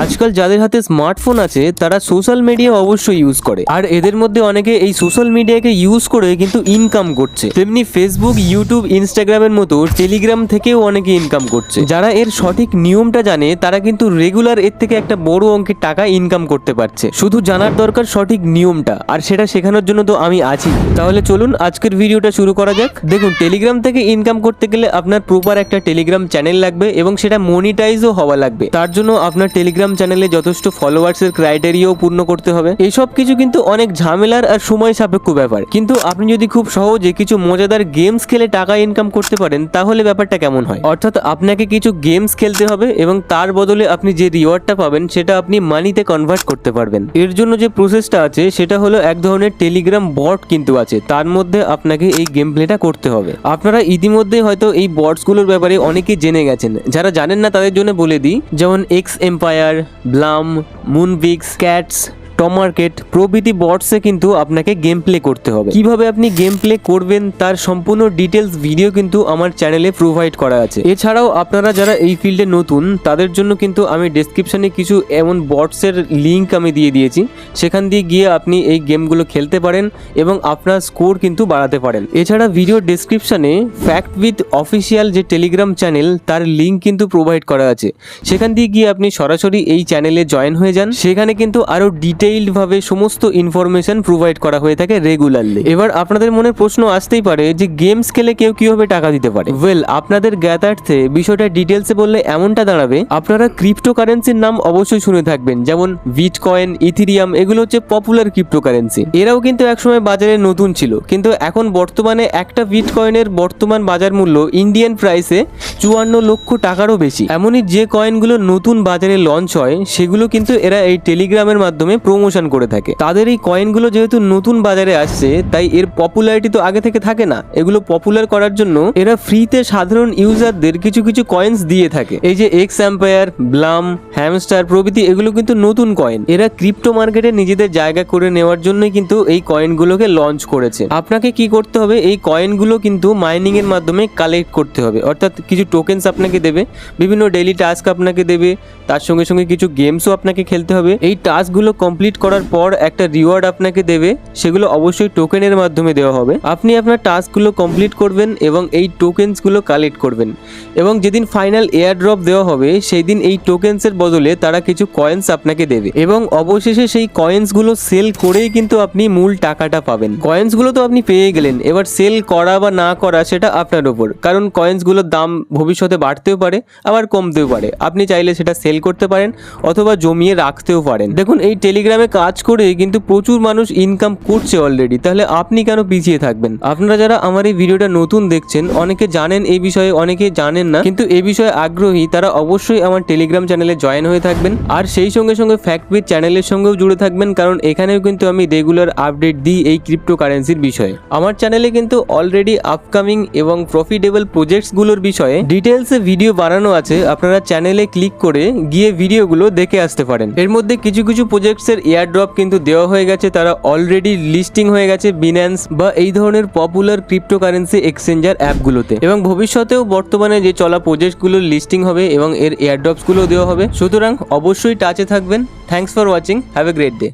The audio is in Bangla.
আজকাল যাদের হাতে স্মার্টফোন আছে, তারা সোশ্যাল মিডিয়া অবশ্যই ইউজ করে। আর এদের মধ্যে অনেকে এই সোশ্যাল মিডিয়াকে ইউজ করে কিন্তু ইনকাম করছে। তেমনি ফেসবুক ইউটিউব ইনস্টাগ্রামের মতো টেলিগ্রাম থেকেও অনেকে ইনকাম করছে। যারা এর সঠিক নিয়মটা জানে, তারা কিন্তু রেগুলার এর থেকে একটা বড় অঙ্কের টাকা ইনকাম করতে পারছে। শুধু জানার দরকার সঠিক নিয়মটা, আর সেটা শেখানোর জন্য তো আমি আছি। তাহলে চলুন আজকের ভিডিওটা শুরু করা যাক। দেখুন টেলিগ্রাম থেকে ইনকাম করতে গেলে আপনার প্রপার একটা টেলিগ্রাম চ্যানেল লাগবে এবং সেটা মনিটাইজও হওয়া লাগবে। তার জন্য আপনার টেলিগ্রাম চ্যানেলে যথেষ্ট ফলোয়ার্সের ক্রাইটেরিয়াও পূর্ণ করতে হবে। এসব কিছু কিন্তু অনেক ঝামেলার আর সময় সাপেক্ষ ব্যাপার। কিন্তু আপনি যদি খুব সহজে কিছু মজাদার গেমস খেলে টাকা ইনকাম করতে পারেন, তাহলে ব্যাপারটা কেমন হয়? অর্থাৎ আপনাকে কিছু গেমস খেলতে হবে এবং তার বদলে আপনি যে রিওয়ার্ডটা পাবেন, সেটা আপনি মানিতে কনভার্ট করতে পারবেন। এর জন্য যে প্রসেসটা আছে, সেটা হলো এক ধরনের টেলিগ্রাম বট কিন্তু আছে। তার মধ্যে আপনাকে এই গেম প্লেটা করতে হবে। আপনারা ইতিমধ্যে হয়তো এই বটসগুলোর ব্যাপারে অনেকেই জেনে গেছেন। যারা জানেন না, তাদের জন্য বলে দিই, যেমন X Empire Blum Moonbix Cats Tomarket প্রভৃতি বটসে কিন্তু আপনাকে গেম প্লে করতে হবে। কীভাবে আপনি গেম প্লে করবেন তার সম্পূর্ণ ডিটেলস ভিডিও কিন্তু আমার চ্যানেলে প্রোভাইড করা আছে। এছাড়াও আপনারা যারা এই ফিল্ডে নতুন, তাদের জন্য কিন্তু আমি ডেসক্রিপশনে কিছু এমন বটসের লিঙ্ক আমি দিয়ে দিয়েছি। সেখান দিয়ে গিয়ে আপনি এই গেমগুলো খেলতে পারেন এবং আপনার স্কোর কিন্তু বাড়াতে পারেন। এছাড়া ভিডিও ডেসক্রিপশনে ফ্যাক্ট উইথ অফিসিয়াল যে টেলিগ্রাম চ্যানেল তার লিঙ্ক কিন্তু প্রোভাইড করা আছে। সেখান দিয়ে গিয়ে আপনি সরাসরি এই চ্যানেলে জয়েন হয়ে যান। সেখানে কিন্তু আরও ডিটেইলড ভাবে সমস্ত ইনফরমেশন প্রোভাইড করা হয়ে থাকে রেগুলারলি এবার আপনাদের মনে প্রশ্ন আসতেই পারে যে গেমস খেলে কেউ কীভাবে টাকা দিতে পারে? ওয়েল আপনাদের জ্ঞাতার্থে বিষয়টা ডিটেলসে বললে এমনটা দাঁড়াবে, আপনারা ক্রিপ্টোকারেন্সির নাম অবশ্যই শুনে থাকবেন, যেমন বিটকয়েন ইথিরিয়াম এগুলো হচ্ছে পপুলার ক্রিপ্টোকারেন্সি এরাও কিন্তু একসময় বাজারে নতুন ছিল, কিন্তু এখন বর্তমানে একটা বিটকয়েনের বর্তমান বাজার মূল্য ইন্ডিয়ান প্রাইসে চুয়ান্ন লক্ষ টাকারও বেশি। এমনই যে কয়েনগুলো নতুন বাজারে লঞ্চ হয়, সেগুলো কিন্তু এরা এই টেলিগ্রামের মাধ্যমে প্রমোশন করে থাকে। তাদের এই কয়েনগুলো যেহেতু নতুন বাজারে আসছে, তাই এর পপুলারিটি তো আগে থেকে থাকে না। এগুলো পপুলার করার জন্য এরা ফ্রিতে সাধারণ ইউজারদের কিছু কিছু কয়েন্স দিয়ে থাকে। এই যে এক্স অ্যাম্পায়ার ব্লাম হ্যামস্টার প্রভৃতি এগুলো কিন্তু নতুন কয়েন এরা ক্রিপ্টো মার্কেটে নিজেদের জায়গা করে নেওয়ার জন্যই কিন্তু এই কয়েনগুলোকে লঞ্চ করেছে। আপনাকে কি করতে হবে? এই কয়েনগুলো কিন্তু মাইনিং এর মাধ্যমে কালেক্ট করতে হবে। অর্থাৎ কিছু টোকেনস আপনাকে দেবে, বিভিন্ন ডেইলি টাস্ক আপনাকে দেবে, তার সঙ্গে সঙ্গে কিছু গেমসও আপনাকে খেলতে হবে। এই টাস্কগুলো কমপ্লিট করার পর একটা রিওয়ার্ড আপনাকে দেবে, সেগুলো অবশ্যই টোকেনের মাধ্যমে দেওয়া হবে। আপনি আপনার টাস্কগুলো কমপ্লিট করবেন এবং এই টোকেন্সগুলো কালেক্ট করবেন। এবং যেদিন ফাইনাল এয়ার ড্রপ দেওয়া হবে সেই দিন এই টোকেন্সের বদলে তারা কিছু কয়েন্স আপনাকে দেবে। এবং অবশেষে সেই কয়েন্সগুলো সেল করেই কিন্তু আপনি মূল টাকাটা পাবেন। কয়েন্সগুলো তো আপনি পেয়ে গেলেন। এবার সেল করা বা না করা, সেটা আপনার ওপর কারণ কয়েন্সগুলোর দাম ভবিষ্যতে বাড়তেও পারে, আবার কমতেও পারে। আপনি চাইলে সেটা সেল করতে পারেন, অথবা জমিয়ে রাখতেও পারেন। দেখুন, এই টেলিগ্রামে কাজ করে কিন্তু প্রচুর মানুষ ইনকাম করছে অলরেডি তাহলে আপনি কেন পিছিয়ে থাকবেন? আপনারা যারা আমার এই ভিডিওটা নতুন দেখছেন, অনেকে জানেন এই বিষয়ে, অনেকে জানেন না, কিন্তু এই বিষয়ে আগ্রহী, তারা অবশ্যই আমার টেলিগ্রাম চ্যানেলে জয়েন হয়ে থাকবেন। আর সেই সঙ্গে সঙ্গে ফ্যাক্ট উইথ চ্যানেলের সঙ্গেও জুড়ে থাকবেন, কারণ এখানেও কিন্তু আমি রেগুলার আপডেট দিই এই ক্রিপ্টো কারেন্সির বিষয়ে। আমার চ্যানেলে কিন্তু অলরেডি আপকামিং এবং প্রফিটেবল প্রজেক্টসগুলোর বিষয়ে ডিটেলসে ভিডিও বানানো আছে। আপনারা চ্যানেলে ক্লিক করে গিয়ে ভিডিওগুলো দেখে আসতে পারেন। এর মধ্যে কিছু কিছু প্রজেক্টসের এয়ার ড্রপ কিন্তু দেওয়া হয়ে গেছে, তারা অলরেডি লিস্টিং হয়ে গেছে বিন্যান্স বা এই ধরনের পপুলার ক্রিপ্টোকারেন্সি এক্সচেঞ্জার অ্যাপগুলোতে এবং ভবিষ্যতেও বর্তমানে যে চলা প্রজেক্টগুলোর লিস্টিং হবে এবং এর এয়ারড্রপসগুলো দেওয়া হবে, সুতরাং অবশ্যই টাচে থাকবেন। Thanks for watching have a great day